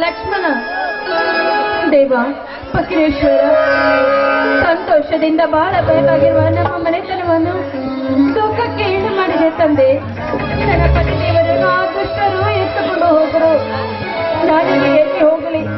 ಲಕ್ಷ್ಮಣ. ದೇವ ಫಕೀರೇಶ್ವರ ಸಂತೋಷದಿಂದ ಬಹಳ ಬೇಕಾಗಿರುವ ನಮ್ಮ ಮನೆತನವನ್ನು ದುಃಖಕ್ಕೆ ಏನು ಮಾಡಿದೆ ತಂದೆ. ಗಣಪತಿ ಪತಿ ದೇವರನ್ನು ಆ ದುಷ್ಟರು ಎತ್ತುಕೊಂಡು ಹೋಗರು ಹೋಗಲಿ.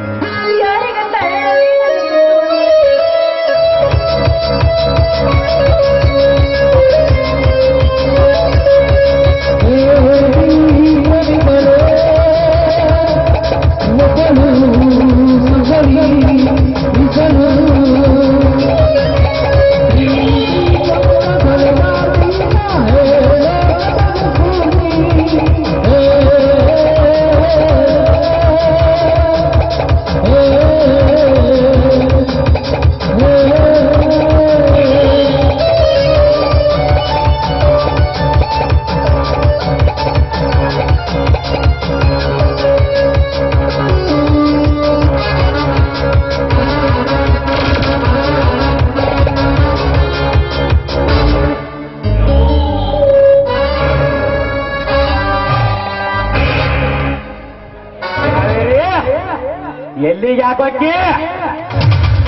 ಎಲ್ಲಿಗೆ ಯಾಕೆ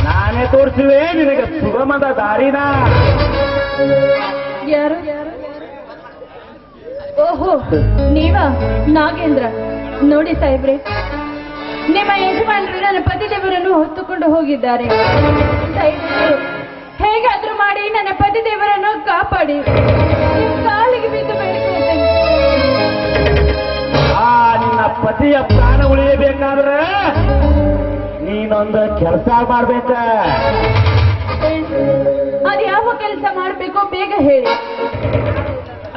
ನಾನೇ ತೋರಿಸುವೆ ನಿನಗೆ ಸುಗಮದ ದಾರಿನ. ಯಾರು? ಓಹೋ ನೀವಾ? ನಾಗೇಂದ್ರ ನೋಡಿ ಸಾಹೇಬ್ರೆ ನಿಮ್ಮ ಯಜಮಾನರು ನನ್ನ ಪತಿದೇವರನ್ನು ಹೊತ್ತುಕೊಂಡು ಹೋಗಿದ್ದಾರೆ. ಹೇಗಾದ್ರೂ ಮಾಡಿ ನನ್ನ ಪತಿದೇವರನ್ನು ಕಾಪಾಡಿ. ಕಾಲಿಗೆ ಬಿದ್ದು ಬೇಡಿಕೊಳ್ತೇನೆ ಆ ನಿನ್ನ ಪತಿಯ ಪ್ರಾಣ ಉಳಿಯಬೇಕಾದ್ರೆ ನೀನೊಂದು ಕೆಲಸ ಮಾಡ್ಬೇಕ. ಅದ್ ಯಾವ ಕೆಲಸ ಮಾಡ್ಬೇಕು ಬೇಗ ಹೇಳಿ.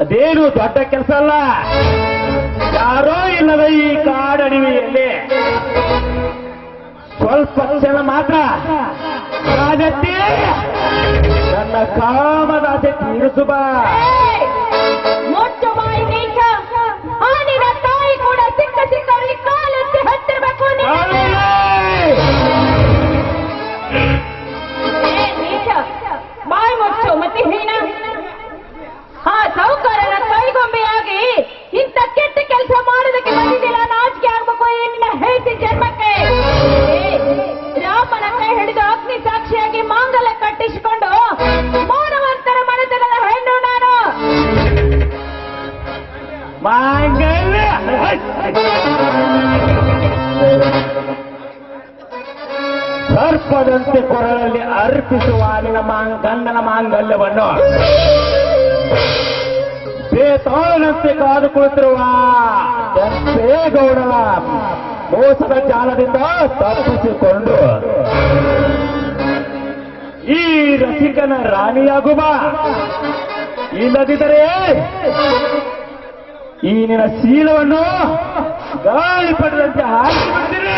ಅದೇನು ದೊಡ್ಡ ಕೆಲಸ ಅಲ್ಲ. ಯಾರೋ ಇಲ್ಲದ ಈ ಕಾಡಡಿವಿಯಲ್ಲಿ ಸ್ವಲ್ಪ ಕ್ಷಣ ಮಾತ್ರ ನನ್ನ ಕಾಮದಾಸೆ ತೀರಿಸು ಸರ್ಪದಂತೆ ಕೊರಳಲ್ಲಿ ಅರ್ಪಿಸುವ ನಿನ್ನ ಮಾಂಗ ಗಂಡನ ಮಾಂಗಲ್ಯವನ್ನು ಬೇತಾಳನಂತೆ ಕಾದು ಕುಳಿತಿರುವ ಗೌಡನ ಮೋಸದ ಜಾಲದಿಂದ ತಪ್ಪಿಸಿಕೊಂಡು ಈ ರಸಿಕನ ರಾಣಿಯಾಗುವ. ಇಲ್ಲದಿದ್ದರೆ ಈ ನಿನ್ನ ಶೀಲವನ್ನು ಗಾಳಿ ಪಡೆದಂತೆ ಹಾಕಿ ಬಂದಿರಿ.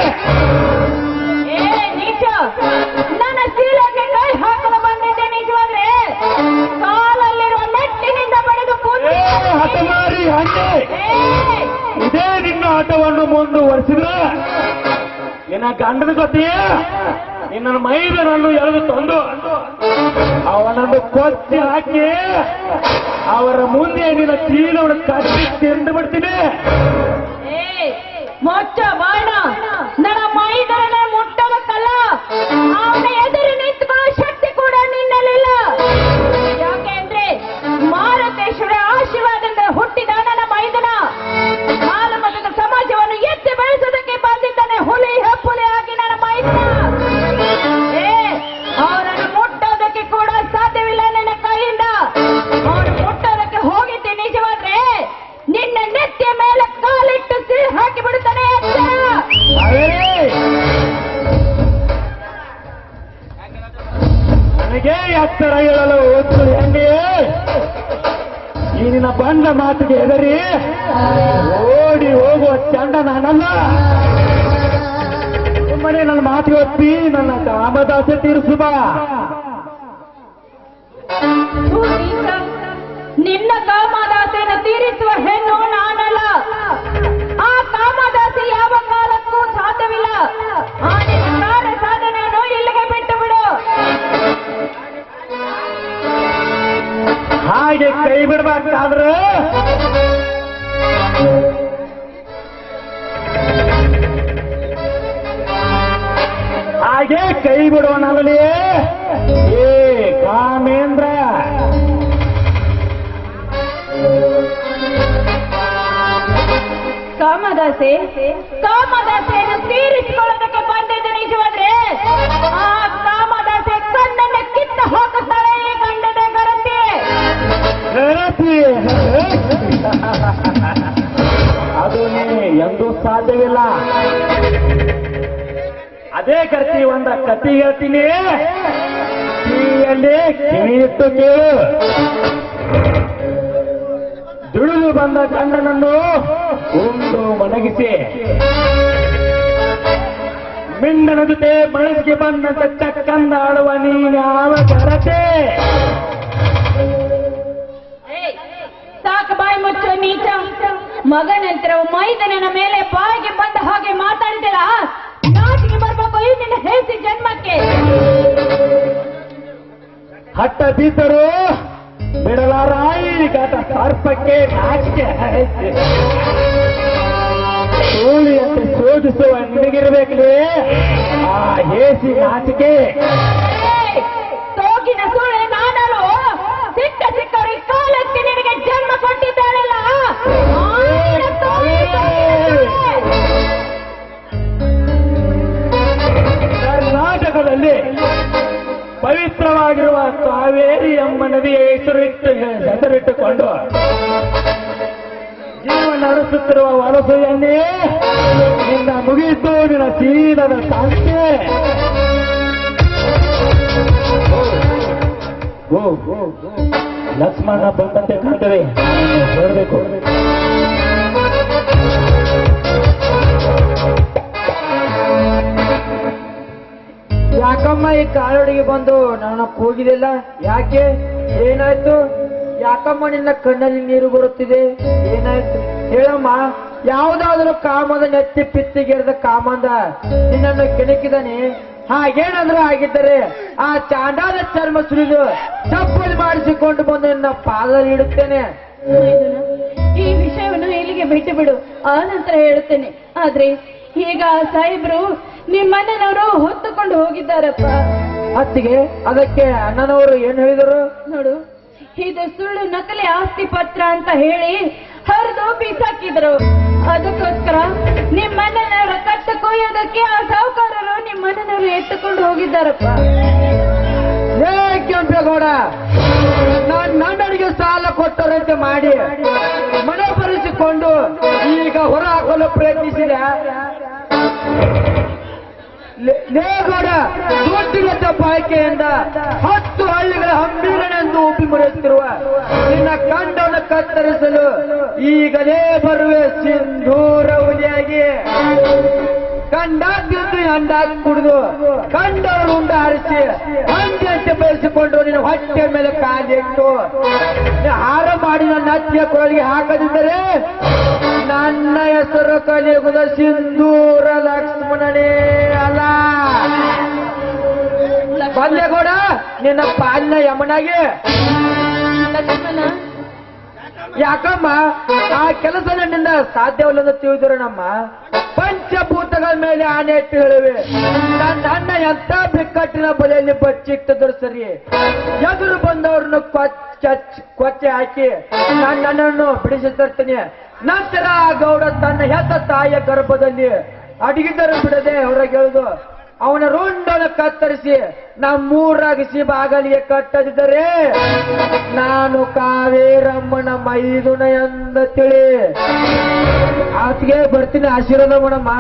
ನನ್ನ ಶೀಲಕ್ಕೆ ಕೈ ಹಾಕಲು ಬಂದಿದ್ದೆ ನಿಜವಾದ್ರೆ ಕಾಲಲ್ಲಿರುವ ಮೆಟ್ಟಿನಿಂದ ಪಡೆದು ಹಠಮಾರಿ ಹಣ್ಣೆ. ಇದೇ ನಿನ್ನ ಆಟವನ್ನು ಮುಂದುವರಿಸಿದ್ರೆ ನಿನ್ನ ಗಂಡನ ಜೊತೆಯೇ? ನಿನ್ನ ಮೈದನನ್ನು ಎಳೆದು ತಂದು, ಅವನನ್ನು ಕೊಚ್ಚಿ ಹಾಕಿ, ಅವರ ಮುಂದೆ ನಿನ್ನ ಚೀಲವನ್ನು ಕಟ್ಟಿ ತಿಂದು ಬಿಡ್ತೀನಿ. ಮೊಚ್ಚ ಬಾಣ. ನಿನ್ನ ಬಂದ ಮಾತಿಗೆ ಹೆದರಿ. ಓಡಿ ಹೋಗುವ ಚಂಡ ನಾನಲ್ಲ. ಸುಮ್ಮನೆ ನನ್ನ ಮಾತು ಒಪ್ಪಿ, ನನ್ನ ಕಾಮದಾಸೆ ತೀರಿಸು ಬಾ. ನಿನ್ನ ಕಾಮದಾಸೆಯನ್ನು ತೀರಿಸುವ ಹೆಣ್ಣು ನಾನಲ್ಲ ಹಾಗೆ ಕೈ ಬಿಡೋಣಲ್ಲಿ ಏ ಕಾಮೇಂದ್ರ. ಕಾಮದಾಸೆ ಕಾಮದಾಸೆಯನ್ನು ತೀರಿಸಿಕೊಳ್ಳೋದಕ್ಕೆ ಕರ್ತಿ ಒಂದ ಕತಿ ಹೇಳ್ತೀನಿ. ಕಿವಿಯಲ್ಲಿ ಕಿವಿ ಇಟ್ಟು ಕೇಳು. ದುಡಿದು ಬಂದ ಗಂಡನನ್ನು ಒಂದು ಮಲಗಿಸಿ. ಮಿಂಡನ ಜೊತೆ ಬಳಸಿಗೆ ಬಂದಂತ ಚಕ್ಕಂದ ಆಡುವ ನೀನ್ಯಾವ ಗರತೆ? ಸಾಕು ಬಾಯಿ ಮುಚ್ಚ ನೀಚ ಮಗನಂತರ ಮೈದನನ ಮೇಲೆ ಬಾಯಿಗೆ ಬಂದ ಹಾಗೆ ಮಾತಾಡಿದಿರ ಈ ಜನ್ಮಕ್ಕೆ. ಹಟ್ಟ ಬಿದ್ದರು ಬಿಡಲಾರಾಯಿ ಗಾಟ ಸರ್ಪಕ್ಕೆ ನಾಚಿಕೆ ಸೂಳಿಯಂತೆ ಶೋಧಿಸುವ ನಿನಗಿರ್ಬೇಕಲೇ ಆ ಹೇಸಿ ನಾಚಿಕೆ. ನದಿಯ ಹೆಸರಿಟ್ಟು ಹೆಸರಿಟ್ಟುಕೊಂಡು ಜೀವನ ನಡೆಸುತ್ತಿರುವ ವಲಸೆಯನ್ನೇ ನಿನ್ನ ಮುಗಿಯಿತು ನಿನ್ನ ಚೀನದ ಶಾಂತಿ. ಓ. ಲಕ್ಷ್ಮಣ ಬಂದಂತೆ ಕಾಣ್ತದೆ ಹೇಳಬೇಕು ಯಾಕಮ್ಮ ಈ ಕಾಲೊಡಿಗೆ ಬಂದು ನನ್ನ ಕೂಗಿದಿಲ್ಲ ಯಾಕೆ? ಏನಾಯ್ತು? ಯಾಕಮ್ಮ ನಿನ್ನ ಕಣ್ಣಲ್ಲಿ ನೀರು ಬರುತ್ತಿದೆ? ಏನಾಯ್ತು? ಹೇಳಮ್ಮ, ಯಾವುದಾದ್ರೂ ಕಾಮದ ನೆತ್ತಿ ಪಿತ್ತಿಗೆರೆದ ಕಾಮಂದ ನಿನ್ನನ್ನು ಕೆಣಕಿದಾನೆ? ಏನಂದ್ರೆ ಆಗಿದ್ದರೆ ಆ ಚಾಂಡಾದ ಚರ್ಮ ಸುರಿದು ಚಪ್ಪಲಿ ಮಾಡಿಸಿಕೊಂಡು ಬಂದು ನಿನ್ನ ಪಾದದಲ್ಲಿ ಇಡುತ್ತೇನೆ. ಈ ವಿಷಯವನ್ನು ಇಲ್ಲಿಗೆ ಬಿಟ್ಟು ಬಿಡು. ಆ ನಂತರ ಹೇಳುತ್ತೇನೆ. ಆದ್ರೆ ಈಗ ಸಾಹೇಬ್ರು ನಿಮ್ಮಣ್ಣನವರು ಹೊತ್ತುಕೊಂಡು ಹೋಗಿದ್ದಾರಪ್ಪ. ಅತ್ತಿಗೆ ಅದಕ್ಕೆ ಅಣ್ಣನವರು ಏನ್ ಹೇಳಿದರು? ನೋಡು ಇದು ಸುಳ್ಳು ನಕಲಿ ಆಸ್ತಿ ಪತ್ರ ಅಂತ ಹೇಳಿ ಹರಿದು ಬೀಸಾಕಿದ್ರು ಅದಕ್ಕೋಸ್ಕರ ನಿಮ್ಮ ನಿಮ್ಮಣ್ಣನವರ ಕಟ್ಟ ಕೊಯ್ಯೋದಕ್ಕೆ ಆ ಸಾಹುಕಾರರು ನಿಮ್ಮ ಮನೆಯವರು ಎತ್ತುಕೊಂಡು ಹೋಗಿದ್ದಾರಪ್ಪ. ಕೆಂಪೇಗೌಡ ನಾನ್ ನನ್ನಡಿಗೆ ಸಾಲ ಕೊಟ್ಟರಂತೆ ಮಾಡಿ. ಮನೆ ಬರೆಸಿಕೊಂಡು ಈಗ ಹೊರ ಹಾಕಲು ಪ್ರಯತ್ನಿಸಿದೆ. ಲೇ- ಲೇ ಗೌಡ ದುಡ್ಡಿನ ಹತ್ತು ಹಳ್ಳಿಗಳ ಹಮ್ಮಿರನೆಂದು ಉಪ್ಪಿ ಮುರಿಯುತ್ತಿರುವ ನಿನ್ನ ಕಂಡವನ್ನು ಕತ್ತರಿಸಲು ಈಗಲೇ ಬರುವೆ ಸಿಂಧೂರ ಹುಲಿಯಾಗಿ ಕಂಡಾಗ್ತಿದ್ದು ಅಂಡಾಗಿ ಕುಡಿದು ಕಂಡವರು ಉಂಡ ಹರಿಸಿ ಹಂಗೆ ಬೆಳೆಸಿಕೊಂಡು ನಿನ್ನ ಹೊಟ್ಟೆ ಮೇಲೆ ಕಾಲಿಟ್ಟು. ಹಾರ ಮಾಡಿ ನನ್ನ ಹತ್ತಿಯ ಕೊರಳಿಗೆ ಹಾಕದಿದ್ದರೆ ನನ್ನ ಹೆಸರು ಕಲಿಯುವುದ ಸಿಂಧೂರ ಲಕ್ಷ್ಮಣನೇ. ಅಲ್ಲ. ಬಂದೇಗೌಡ ನಿನ್ನ ಪಾಲಿನ ಯಮನಾಗಿ. ಯಾಕಮ್ಮ, ಆ ಕೆಲಸ ನನ್ನಿಂದ ಸಾಧ್ಯವಲ್ಲದ ನಮ್ಮ ಪಂಚಭೂತಗಳ ಮೇಲೆ ಆನೆ ಇಟ್ಟು ಹೇಳುವೆ. ನನ್ನ ಅಣ್ಣ ಎಂತ ಬಿಕ್ಕಟ್ಟಿನ ಬಲೆಯಲ್ಲಿ ಬಚ್ಚಿಟ್ಟದ್ರು ಸರಿ. ಎದುರು ಬಂದವ್ರನ್ನು ಕೊಚ್ಚ, ಕೊಚ್ಚೆ ಹಾಕಿ ನನ್ನ ಅಣ್ಣನ್ನು ಬಿಡಿಸಿ ತರ್ತೀನಿ. ನಂತರ ಗೌಡ ತನ್ನ ಹೆತ್ತ ತಾಯಿಯ ಗರ್ಭದಲ್ಲಿ ಅಡಗಿದ್ದರು ಬಿಡದೆ ಹೊರಗೆ ಎಳೆದು ಅವನ ರುಂಡನ ಕತ್ತರಿಸಿ ನಮ್ಮೂರಾಗಿಸಿ ಬಾಗಲಿಗೆ ಕಟ್ಟದಿದ್ದರೆ ನಾನು ಕಾವೇರಮ್ಮನ ಮೈದುನ ಎಂದ ತಿಳಿ ಆತಿಗೆ ಬರ್ತೀನಿ ಆಶೀರ್ವಾದ ಮಾಡಮ್ಮ